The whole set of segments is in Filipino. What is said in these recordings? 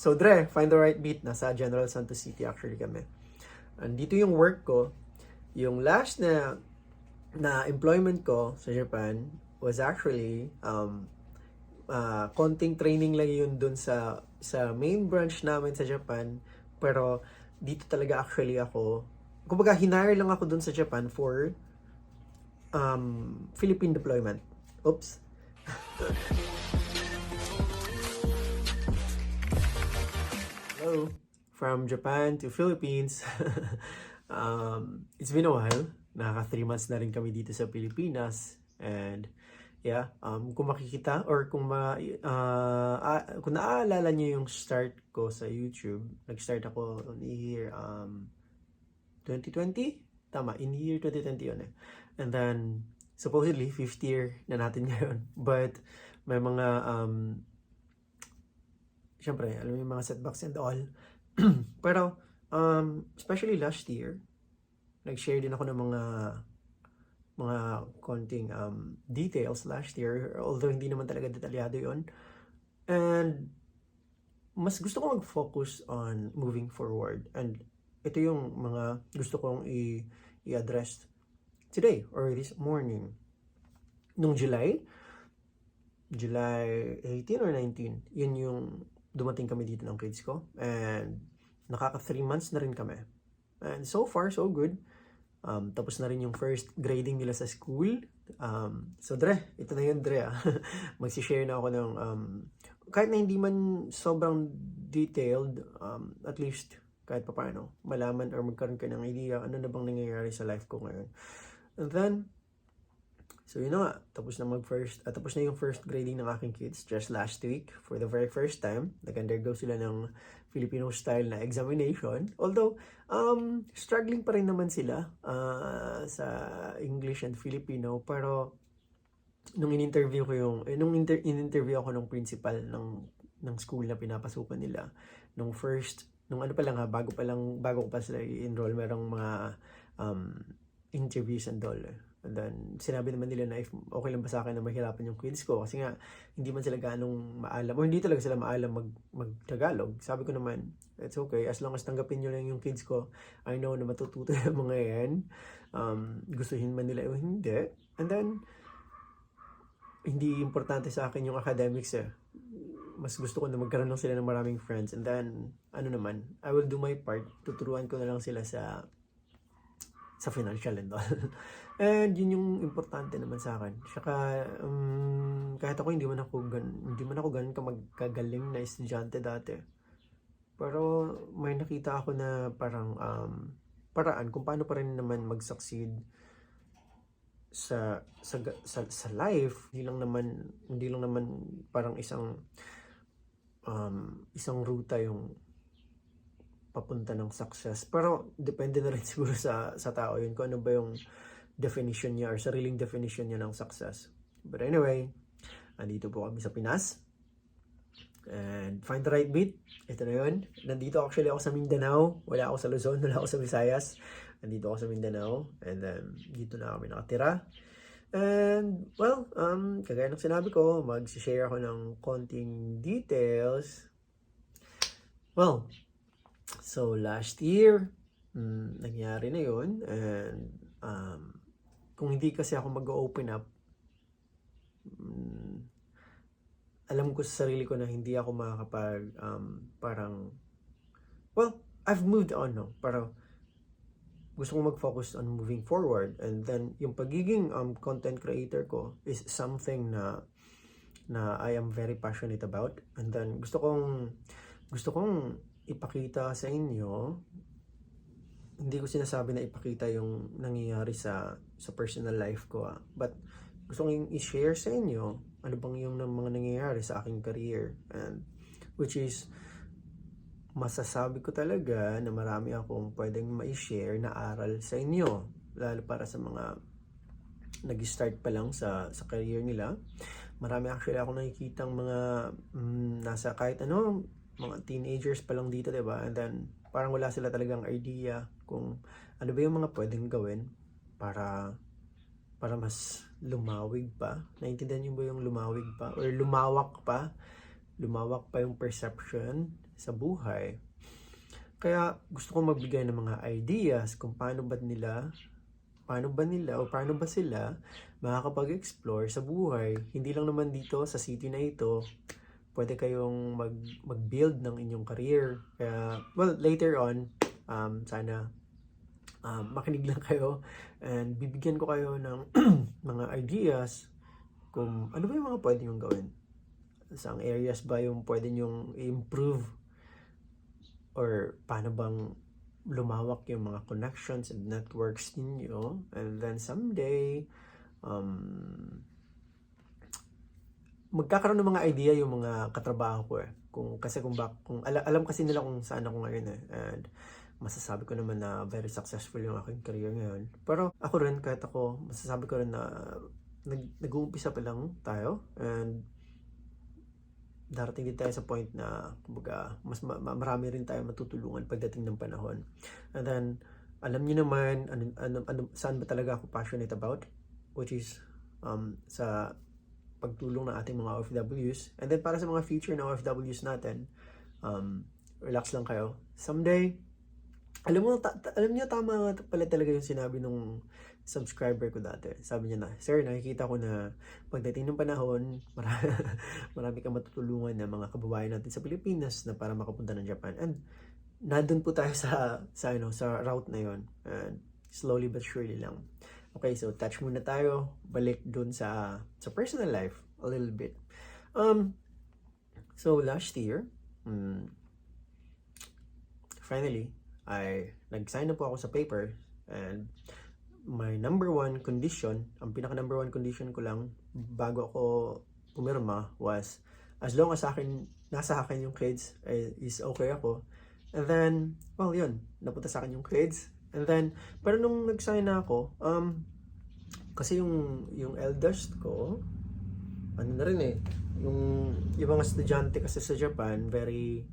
So, Dre, find the right beat. Nasa General Santos City actually kami. Andito yung work ko. Yung last na na employment ko sa Japan was actually um, uh, konting training lang yun dun sa sa main branch namin sa Japan. Pero dito talaga actually ako, kumbaga hinire lang ako dun sa Japan for um, Philippine deployment. Oops. Hello. From Japan to Philippines. um, it's been a while. Nakaka 3 months na rin kami dito sa Pilipinas. And yeah, um, kung makikita or kung ma, uh, ah, kung naaalala niyo yung start ko sa YouTube, nag-start ako on year um, 2020? Tama, in year 2020 yun eh. And then, supposedly, fifth year na natin ngayon. But, may mga, um, syempre, alam mo yung mga setbacks and all. Pero, um, especially last year, nag-share din ako ng mga mga konting um, details last year, although hindi naman talaga detalyado yon And, mas gusto ko mag-focus on moving forward. And, ito yung mga gusto kong i- i-address today or this morning. Nung July, July 18 or 19, yun yung dumating kami dito ng kids ko. And nakaka 3 months na rin kami. And so far, so good. Um, tapos na rin yung first grading nila sa school. Um, so Dre, ito na yun Dre. ah. Magsishare na ako ng, um, kahit na hindi man sobrang detailed, um, at least kahit pa paano, malaman or magkaroon ka ng idea ano na bang nangyayari sa life ko ngayon. And then, so yun na nga, tapos na mag first, at tapos na yung first grading ng aking kids just last week for the very first time. Nag-undergo sila ng Filipino style na examination. Although, um, struggling pa rin naman sila ah, sa English and Filipino, pero nung in-interview ko yung, eh, nung inter- in-interview ako ng principal ng ng school na pinapasukan nila, nung first nung ano pa lang ha, bago pa lang, bago ko pa sila i-enroll, merong mga um, interviews and all. And then, sinabi naman nila na if okay lang ba sa akin na mahirapan yung kids ko kasi nga, hindi man sila ganong maalam, o hindi talaga sila maalam mag, mag-Tagalog. Sabi ko naman, it's okay, as long as tanggapin nyo lang yung kids ko, I know na matututo yung mga yan. Um, gustuhin man nila o hindi. And then, hindi importante sa akin yung academics eh mas gusto ko na magkaroon lang sila ng maraming friends and then ano naman I will do my part tuturuan ko na lang sila sa sa financial and all and yun yung importante naman sa akin. Saka um, kahit ako hindi man ako gan hindi man ako ganun ka magkagaling na estudyante dati. Pero may nakita ako na parang um, paraan kung paano pa rin naman mag-succeed sa sa sa, sa life. Hindi lang naman hindi lang naman parang isang um, isang ruta yung papunta ng success. Pero depende na rin siguro sa sa tao yun kung ano ba yung definition niya or sariling definition niya ng success. But anyway, andito po kami sa Pinas. And find the right beat. Ito na yun. Nandito actually ako sa Mindanao. Wala ako sa Luzon, wala ako sa Visayas. Nandito ako sa Mindanao. And then, dito na kami nakatira. And, well, um, kagaya ng sinabi ko, mag-share ako ng konting details. Well, so last year, mm, nangyari na yun. And, um, kung hindi kasi ako mag-open up, mm, alam ko sa sarili ko na hindi ako makakapag, um, parang, well, I've moved on, no? Parang, gusto kong mag-focus on moving forward and then yung pagiging um, content creator ko is something na na I am very passionate about and then gusto kong gusto kong ipakita sa inyo hindi ko sinasabi na ipakita yung nangyayari sa sa personal life ko ah. but gusto kong i-share sa inyo ano bang yung mga nangyayari sa aking career and which is masasabi ko talaga na marami akong pwedeng ma-share na aral sa inyo. Lalo para sa mga nag-start pa lang sa, sa career nila. Marami actually ako nakikitang mga mm, nasa kahit ano, mga teenagers pa lang dito, 'di ba? And then parang wala sila talagang idea kung ano ba yung mga pwedeng gawin para para mas lumawig pa. Naintindihan niyo ba yung lumawig pa or lumawak pa? Lumawak pa yung perception sa buhay. Kaya gusto kong magbigay ng mga ideas kung paano ba nila paano ba nila o paano ba sila makakapag-explore sa buhay. Hindi lang naman dito sa city na ito, pwede kayong mag, mag-build ng inyong career. Kaya, well, later on, um, sana um, makinig lang kayo and bibigyan ko kayo ng mga ideas kung ano ba yung mga pwede nyong gawin. Saan areas ba yung pwede nyong improve or paano bang lumawak yung mga connections and networks ninyo? And then someday um, magkakaroon ng mga idea yung mga katrabaho ko eh. Kung kasi kung bak kung ala, alam kasi nila kung saan ako ngayon eh. And masasabi ko naman na very successful yung aking career ngayon pero ako rin kahit ako masasabi ko rin na nag, nag-uumpisa pa lang tayo and darating din tayo sa point na kumbaga mas ma- ma- marami rin tayo matutulungan pagdating ng panahon. And then alam niyo naman ano, ano, ano saan ba talaga ako passionate about which is um sa pagtulong ng ating mga OFWs. And then para sa mga future na OFWs natin, um relax lang kayo. Someday alam mo, ta- alam niyo tama pala talaga yung sinabi nung subscriber ko dati. Sabi niya na, Sir, nakikita ko na pagdating ng panahon, marami, marami kang matutulungan ng mga kababayan natin sa Pilipinas na para makapunta ng Japan. And nandun po tayo sa, sa, ano, sa route na yon And slowly but surely lang. Okay, so touch muna tayo. Balik dun sa, sa personal life a little bit. Um, so last year, mm, finally, ay nag-sign na po ako sa paper and my number one condition, ang pinaka number one condition ko lang bago ako pumirma was as long as akin, nasa akin yung grades is okay ako. And then, well yun, napunta sa akin yung grades. And then, pero nung nag-sign na ako, um, kasi yung, yung eldest ko, ano na rin eh, yung, mga estudyante kasi sa Japan, very,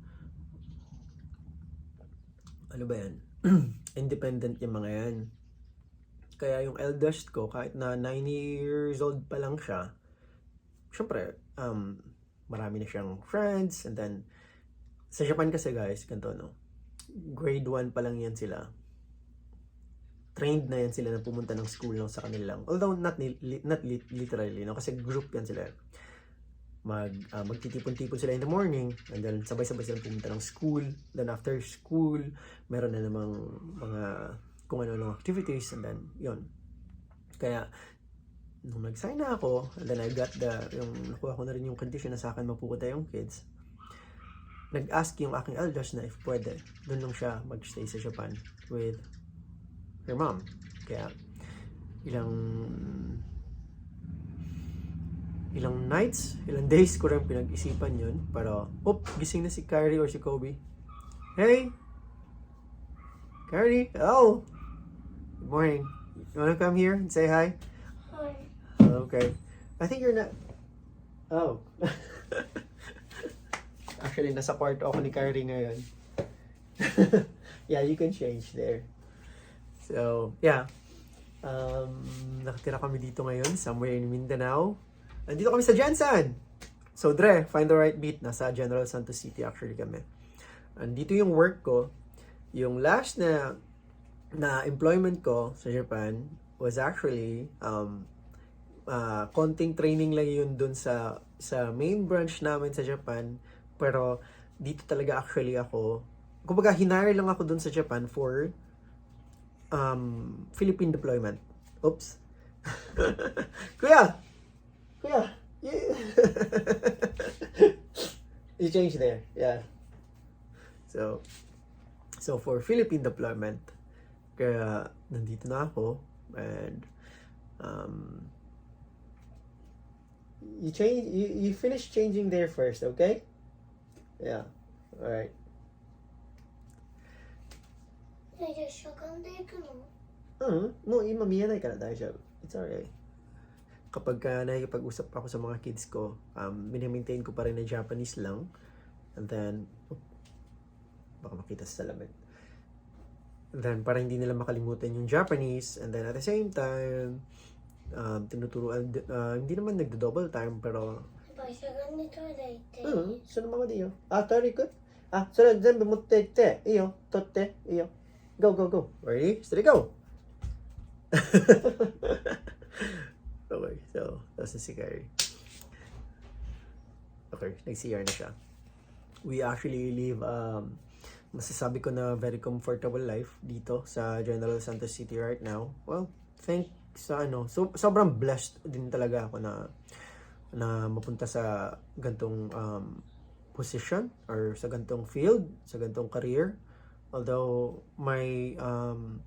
ano ba yan? Independent yung mga yan. Kaya yung eldest ko, kahit na 9 years old pa lang siya, syempre, um, marami na siyang friends, and then, sa Japan kasi guys, ganito no, grade 1 pa lang yan sila. Trained na yan sila na pumunta ng school lang sa kanila lang. Although not, not li- literally, no? kasi group yan sila. Mag, ah, magtitipon-tipon sila in the morning, and then sabay-sabay sila pumunta ng school. Then after school, meron na namang mga kung ano lang activities. And then yun. Kaya nung nag-sign na ako and then I got the yung nakuha ko na rin yung condition na sa akin mapupunta yung kids nag-ask yung aking eldest na if pwede doon lang siya magstay sa Japan with her mom. Kaya ilang ilang nights, ilang days ko rin pinag-isipan yun pero, op, gising na si Kyrie or si Kobe hey Kyrie, oh Good morning. You wanna come here and say hi? Hi. Okay. I think you're not. Oh. Actually, nasa kwarto ako ni Kyrie ngayon. yeah, you can change there. So, yeah. Um, nakatira kami dito ngayon, somewhere in Mindanao. Nandito kami sa Jensen! So, Dre, find the right beat. Nasa General Santos City actually kami. Andito yung work ko. Yung last na na employment ko sa Japan was actually um uh, konting training lang yun dun sa sa main branch namin sa Japan pero dito talaga actually ako kumbaga hinire lang ako dun sa Japan for um Philippine deployment oops kuya kuya you, you change there yeah so so for Philippine deployment kaya nandito na ako and um, you change you, you finish changing there first, okay? Yeah. All right. ねえじゃあしゃがんでいくのうん、もう今見えないから大丈夫。It's alright. kapag uh, nakikipag-usap ako sa mga kids ko, um, minamaintain ko pa rin na Japanese lang. And then, oh, baka makita sa salamin. And then, para hindi nila makalimutan yung Japanese. And then, at the same time, um, tinuturuan, uh, hindi naman nagdo-double time, pero... Mm, so na mama diyo. Oh? Ah, sorry, good. Ah, so na zenbu motte itte. Iyo, totte, iyo. Go, go, go. Ready? Steady, go! okay, so, tapos na si Kyrie. Okay, nag-CR na siya. We actually live, um, masasabi ko na very comfortable life dito sa General Santos City right now. Well, thanks sa ano, so, sobrang blessed din talaga ako na na mapunta sa gantong um, position or sa gantong field, sa gantong career. Although may um,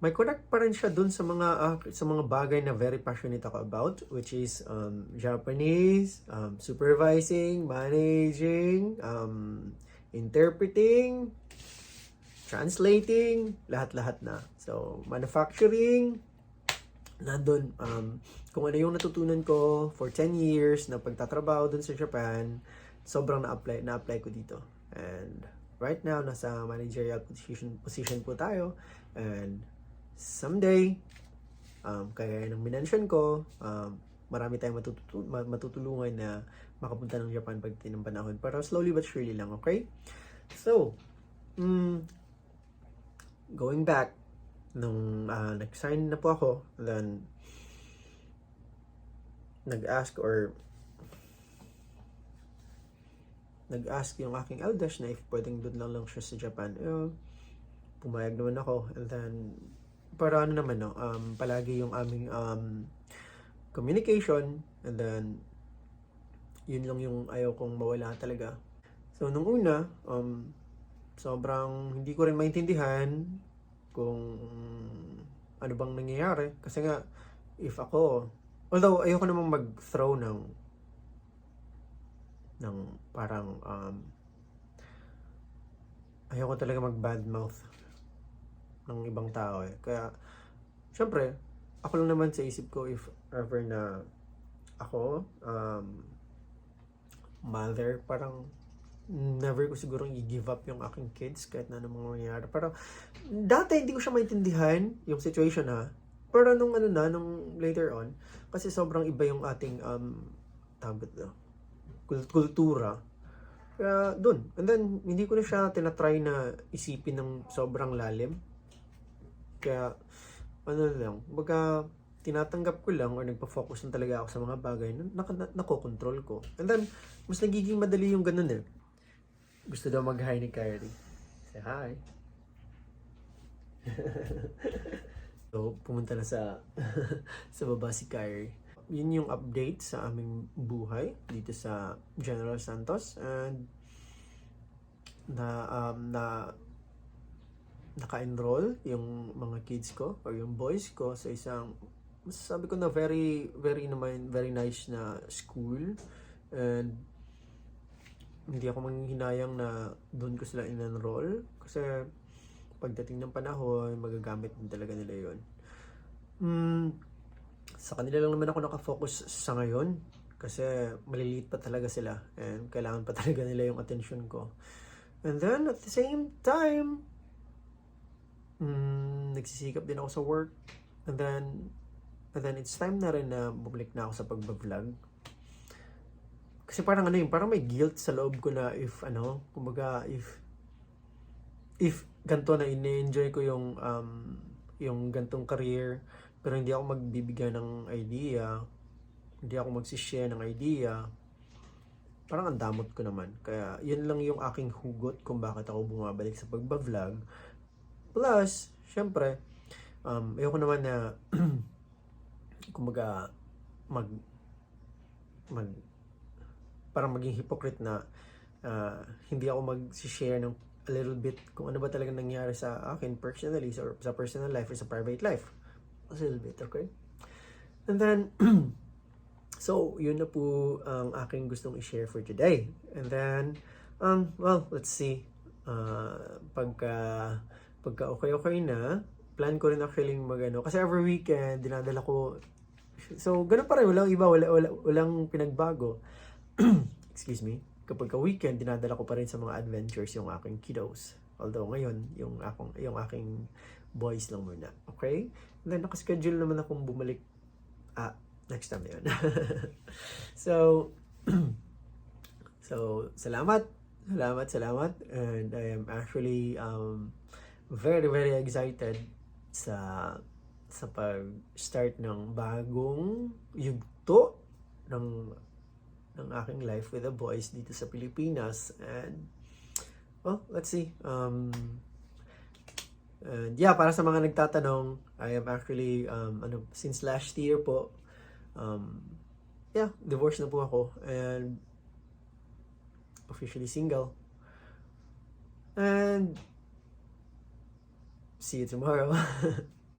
may connect pa rin siya dun sa mga ah, sa mga bagay na very passionate ako about which is um, Japanese, um, supervising, managing, um, interpreting, translating, lahat-lahat na. So, manufacturing, nandun, um, kung ano yung natutunan ko for 10 years na pagtatrabaho dun sa Japan, sobrang na-apply, na-apply ko dito. And right now, nasa managerial position, position po tayo. And someday, um, kaya ng minention ko, um, marami tayong matututu- ma- matutulungan na makapunta ng Japan pag ng panahon. Pero slowly but surely lang, okay? So, mm, going back, nung ah, nag-sign na po ako, then nag-ask or nag-ask yung aking eldest na if pwedeng doon lang lang siya sa Japan. Eh, pumayag naman ako. And then, para ano naman, no, um, palagi yung aming um, communication. And then, yun lang yung ayaw kong mawala talaga. So, nung una, um, sobrang hindi ko rin maintindihan kung ano bang nangyayari. Kasi nga, if ako, although ayoko namang mag-throw ng ng parang um, ayoko talaga mag bad mouth ng ibang tao eh. Kaya, syempre, ako lang naman sa isip ko if ever na ako, um, mother, parang never ko siguro i-give up yung aking kids kahit na anong mangyayari. Pero dati hindi ko siya maintindihan yung situation ha. Pero nung ano na, nung later on, kasi sobrang iba yung ating um, ito, kul- kultura. Kaya dun. And then, hindi ko na siya tinatry na isipin ng sobrang lalim. Kaya, ano lang, baga, tinatanggap ko lang or nagpa-focus lang talaga ako sa mga bagay na nak- na- nakokontrol ko. And then, mas nagiging madali yung ganun eh. Gusto daw mag-hi ni Kyrie. Say hi. so, pumunta na sa sa baba si Kyrie. Yun yung update sa aming buhay dito sa General Santos and na um, na naka-enroll yung mga kids ko or yung boys ko sa isang masasabi ko na very very naman very nice na school. And hindi ako manghihinayang na doon ko sila in-enroll kasi pagdating ng panahon magagamit din talaga nila yon mm, sa kanila lang naman ako nakafocus sa ngayon kasi maliliit pa talaga sila and kailangan pa talaga nila yung attention ko. And then at the same time mm, nagsisikap din ako sa work and then and then it's time na rin na bumalik na ako sa pagbablog kasi parang ano yun, parang may guilt sa loob ko na if ano, kumbaga if if ganto na ine-enjoy ko yung um, yung gantong career pero hindi ako magbibigay ng idea, hindi ako magsishare ng idea, parang ang damot ko naman. Kaya yun lang yung aking hugot kung bakit ako bumabalik sa pagbablog. Plus, syempre, um, ayoko naman na kumbaga mag mag parang maging hypocrite na ah, hindi ako mag-share ng a little bit kung ano ba talaga nangyari sa akin personally or sa personal life or sa private life. A little bit, okay? And then, so, yun na po ang aking gustong i-share for today. And then, um, well, let's see. Uh, pagka, pagka okay-okay na, plan ko rin actually magano kasi every weekend dinadala ko so ganun pa rin walang iba wala, wala walang pinagbago excuse me, kapag ka weekend, dinadala ko pa rin sa mga adventures yung aking kiddos. Although ngayon, yung, akong, yung aking boys lang muna. Okay? And then, nakaschedule naman akong bumalik. Ah, next time na yun. so, so, salamat Salamat, salamat. And I am actually um, very, very excited sa sa pag-start ng bagong yugto ng ng aking life with the boys dito sa Pilipinas. And, well, let's see. Um, and yeah, para sa mga nagtatanong, I am actually, um, ano, since last year po, um, yeah, divorced na po ako. And, officially single. And, see you tomorrow.